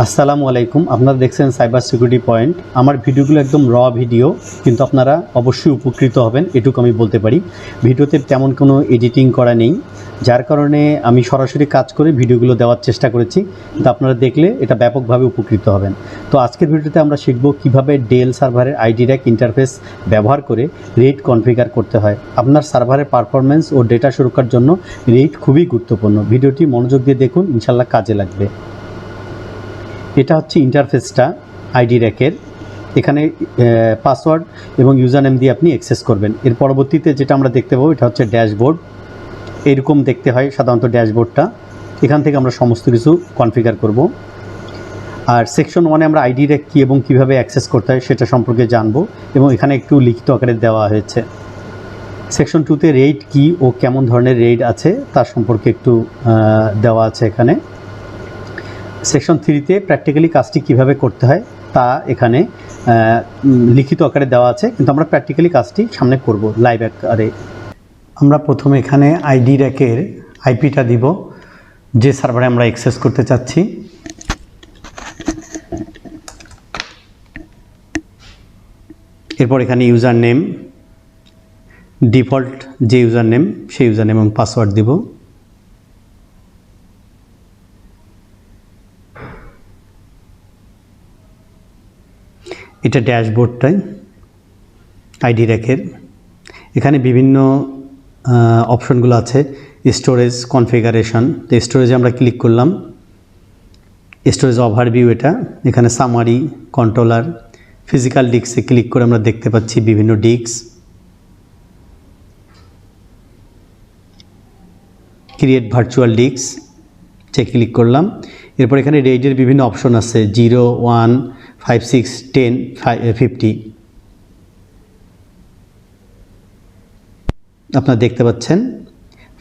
আসসালামু আলাইকুম। আপনারা দেখছেন সাইবার সিকিউরিটি পয়েন্ট আমার ভিডিওগুলো একদম র ভিডিও কিন্তু আপনারা অবশ্যই উপকৃত হবেন, এটুকু আমি বলতে পারি। ভিডিওতে তেমন কোনো এডিটিং করা নেই, যার কারণে আমি সরাসরি কাজ করে ভিডিওগুলো দেওয়ার চেষ্টা করেছি, কিন্তু আপনারা দেখলে এটা ব্যাপকভাবে উপকৃত হবেন। তো আজকের ভিডিওতে আমরা শিখব কীভাবে ডেল সার্ভারের আইডি র্যাক ইন্টারফেস ব্যবহার করে রেট কনফিগার করতে হয়। আপনার সার্ভারের পারফরমেন্স ও ডেটা সুরক্ষার জন্য রেট খুবই গুরুত্বপূর্ণ। ভিডিওটি মনোযোগ দিয়ে দেখুন ইনশাল্লাহ কাজে লাগবে। এটা হচ্ছে ইন্টারফেসটা আইডি র্যাকের এখানে পাসওয়ার্ড এবং ইউজার নেম দিয়ে আপনি অ্যাক্সেস করবেন। এর পরবর্তীতে যেটা আমরা দেখতে পাবো, এটা হচ্ছে ড্যাশবোর্ড এরকম দেখতে হয় সাধারণত ড্যাশবোর্ডটা এখান থেকে আমরা সমস্ত কিছু কনফিগার করব। আর সেকশন ওয়ানে আমরা আইডি র্যাক কী এবং কীভাবে অ্যাক্সেস করতে হয় সেটা সম্পর্কে জানব এবং এখানে একটু লিখিত আকারে দেওয়া হয়েছে। সেকশন টুতে রেড কী ও কেমন ধরনের রেড আছে তার সম্পর্কে একটু দেওয়া আছে এখানে। সেকশন থ্রিতে প্র্যাকটিক্যালি কাজটি কীভাবে করতে হয় তা এখানে লিখিত আকারে দেওয়া আছে, কিন্তু আমরা প্র্যাকটিক্যালি কাজটি সামনে করব লাইভ আকারে। আমরা প্রথমে এখানে আইডি র্যাকের আইপিটা দিব, যে সার্ভারে আমরা অ্যাক্সেস করতে চাচ্ছি। এরপর এখানে ইউজার নেম ডিফল্ট যে ইউজার নেম সেই ইউজার নেম এবং পাসওয়ার্ড দিব। এটা ড্যাশবোর্ডটাই আইডি র্যাকের। এখানে বিভিন্ন অপশনগুলো আছে, স্টোরেজ, কনফিগারেশন। তো স্টোরেজে আমরা ক্লিক করলাম। স্টোরেজ ওভারভিউ এটা। এখানে সামারি, কন্ট্রোলার, ফিজিক্যাল ডিস্কে ক্লিক করে আমরা দেখতে পাচ্ছি বিভিন্ন disk. Create virtual disk check click করলাম। এরপর এখানে রেডের বিভিন্ন অপশন আছে, zero, one five six ten fifty আপনারা দেখতে পাচ্ছেন?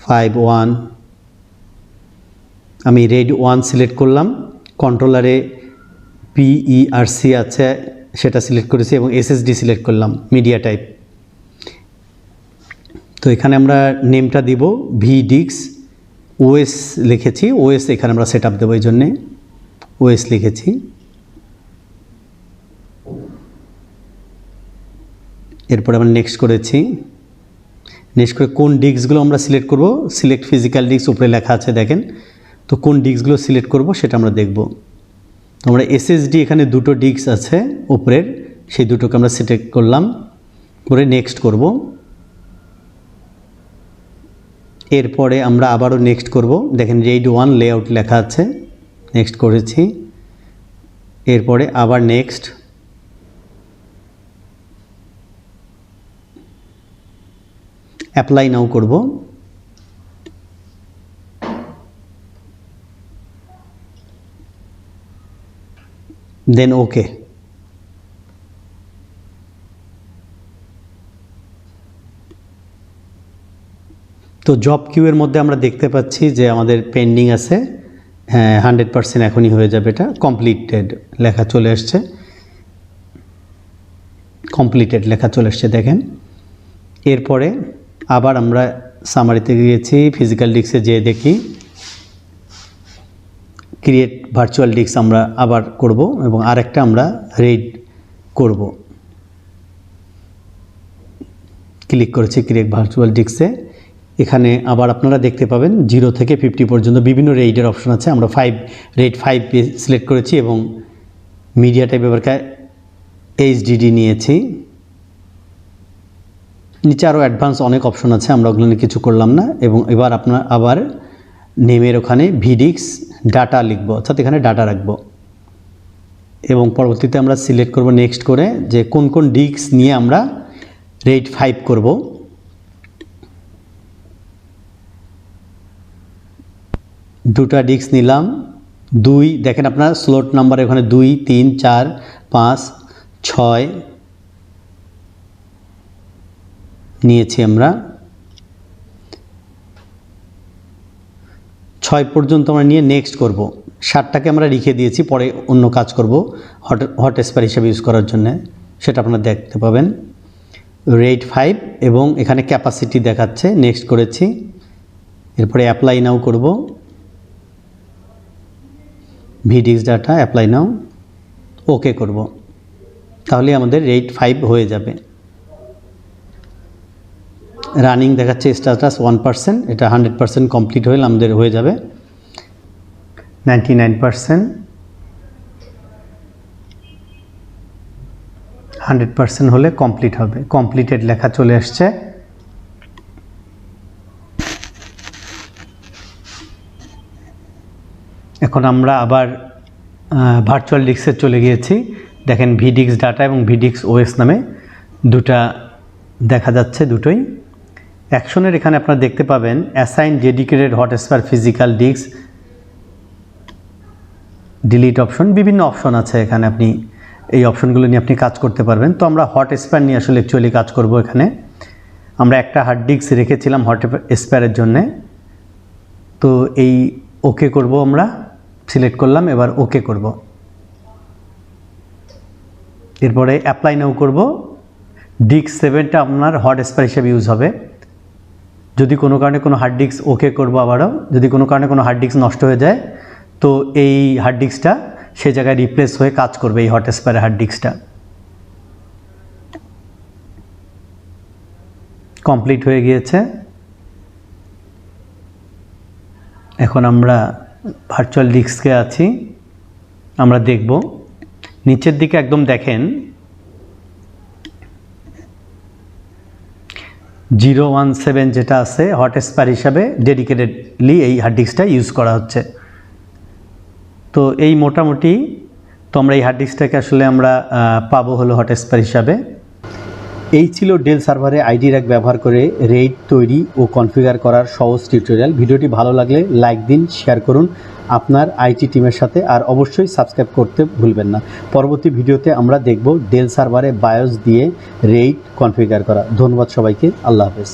ফাইভ ওয়ান আমি রেড ওয়ান সিলেক্ট করলাম। কন্ট্রোলারে পিইআরসি আছে, সেটা সিলেক্ট করেছি এবং এসএসডি সিলেক্ট করলাম মিডিয়া টাইপ তো এখানে আমরা নেমটা দিব ভি ডিক্স ওএস লিখেছি। ওএস এখানে আমরা সেট আপ দেবো এই জন্যে। ওএস লিখেছি। এরপরে আমরা নেক্সট করেছি। নেক্সট করে কোন ডিস্কগুলো আমরা সিলেক্ট করব? সিলেক্ট ফিজিক্যাল ডিস্ক উপরে লেখা আছে দেখেন। তো কোন ডিস্কগুলো সিলেক্ট করব সেটা আমরা দেখব। তো আমরা এসএসডি এখানে দুটো ডিস্ক আছে উপরের, সেই দুটোকে আমরা সিলেক্ট করলাম। করে নেক্সট করব। এরপরে আমরা আবারও নেক্সট করব। দেখেন রেড ওয়ান লেআউট লেখা আছে নেক্সট করেছি। এরপরে আবার নেক্সট অ্যাপ্লাই নাও করব। দেন ওকে তো জব কিউয়ের মধ্যে আমরা দেখতে পাচ্ছি যে আমাদের পেন্ডিং আছে। হ্যাঁ হান্ড্রেড পার্সেন্ট এখনই হয়ে যাবে এটা। কমপ্লিটেড লেখা চলে আসছে। কমপ্লিটেড লেখা চলে আসছে, দেখেন। এরপরে আবার আমরা সামারিতে গিয়েছি ফিজিক্যাল ডিস্কে যেয়ে দেখি। ক্রিয়েট ভার্চুয়াল ডিস্ক আমরা আবার করব এবং আরেকটা আমরা রেড করব। ক্লিক করেছি ক্রিয়েট ভার্চুয়াল ডিস্কে এখানে আবার আপনারা দেখতে পাবেন জিরো থেকে ফিফটি পর্যন্ত বিভিন্ন রেইডের অপশন আছে। আমরা ফাইভ রেড ফাইভ সিলেক্ট করেছি এবং মিডিয়া টাইপ এবার এইচডিডি নিয়েছি। নিচে আরও অ্যাডভান্স অনেক অপশন আছে, আমরা ওগুলো নিয়ে কিছু করলাম না। এবং এবার আপনার আবার নেমের ওখানে ভিডিক্স ডাটা লিখব, অর্থাৎ এখানে ডাটা রাখব। এবং পরবর্তীতে আমরা সিলেক্ট করব নেক্সট করে যে কোন কোন ডিস্ক নিয়ে আমরা রেট ফাইভ করব। দুটা ডিস্ক নিলাম, দুই, দেখেন আপনার স্লোট নাম্বার এখানে দুই, তিন, চার, পাঁচ, ছয় নিয়েছি আমরা। ছয় পর্যন্ত আমরা নিয়ে নেক্সট করব। সাতটাকে আমরা রেখে দিয়েছি, পরে অন্য কাজ করব হট হট স্পার হিসেবে ইউজ করার জন্য। সেটা আপনারা দেখতে পাবেন। রেট ফাইভ এবং এখানে ক্যাপাসিটি দেখাচ্ছে নেক্সট করেছি। এরপরে অ্যাপ্লাই নাও করব। ভিডিক্স ডাটা অ্যাপ্লাই নাও ওকে করব। তাহলে আমাদের রেট ফাইভ হয়ে যাবে। রানিং দেখাচ্ছে স্ট্যাটাস ওয়ান পার্সেন্ট এটা হান্ড্রেড পার্সেন্ট কমপ্লিট হলে আমাদের হয়ে যাবে। Ninety nine percent hundred percent হলে কমপ্লিট হবে। কমপ্লিটেড লেখা চলে আসছে। এখন আমরা আবার ভার্চুয়াল ডিস্কে চলে গিয়েছি। দেখেন ভিডিক্স ডাটা এবং ভিডিক্স ওএস নামে দুটা দেখা যাচ্ছে দুটোই। অ্যাকশনের এখানে আপনারা দেখতে পাবেন assign dedicated hot spare physical disk delete option বিভিন্ন অপশন আছে এখানে আপনি এই অপশনগুলো নিয়ে আপনি কাজ করতে পারবেন। তো আমরা হট স্প্যার নিয়ে আসলে অ্যাকচুয়ালি কাজ করব এখানে। আমরা একটা হার্ড ডিস্ক রেখেছিলাম হট স্প্যারের জন্যে। তো এই ওকে করব আমরা সিলেক্ট করলাম, এবার ওকে করব। এরপরে অ্যাপ্লাই নাও করব। ডিস্ক সেভেনটা আপনার হট স্প্যার হিসেবে ইউজ হবে। যদি কোনো কারণে কোনো হার্ড ডিস্ক ওকে করব আবারও, যদি কোনো কারণে কোনো হার্ড ডিস্ক নষ্ট হয়ে যায়, তো এই হার্ড ডিস্কটা সে জায়গায় রিপ্লেস হয়ে কাজ করবে, এই হট স্প্যারের হার্ড ডিস্কটা কমপ্লিট হয়ে গিয়েছে। এখন আমরা ভার্চুয়াল ডিস্কে আছি। আমরা দেখব। নিচের দিকে একদম দেখেন জিরো ওয়ান সেভেন যেটা আছে, হট স্পার হিসাবে ডেডিকেটেডলি এই হার্ড ডিস্কটা ইউজ করা হচ্ছে। তো এই মোটামুটি তো আমরা এই হার্ড ডিস্কটাকে আসলে আমরা পাবো হলো হট স্পার হিসাবে। এই ছিল ডেল সার্ভারে আইডি র্যাক ব্যবহার করে রেড তৈরি ও কনফিগার করার সহজ টিউটোরিয়াল ভিডিওটি ভালো লাগলে লাইক দিন শেয়ার করুন। আপনার আইটি টিমের সাথে আর অবশ্যই সাবস্ক্রাইব করতে ভুলবেন না। পরবর্তী ভিডিওতে আমরা দেখব ডেল সার্ভারে বায়োস দিয়ে রেইড কনফিগার করা। ধন্যবাদ সবাইকে। আল্লাহ হাফেজ।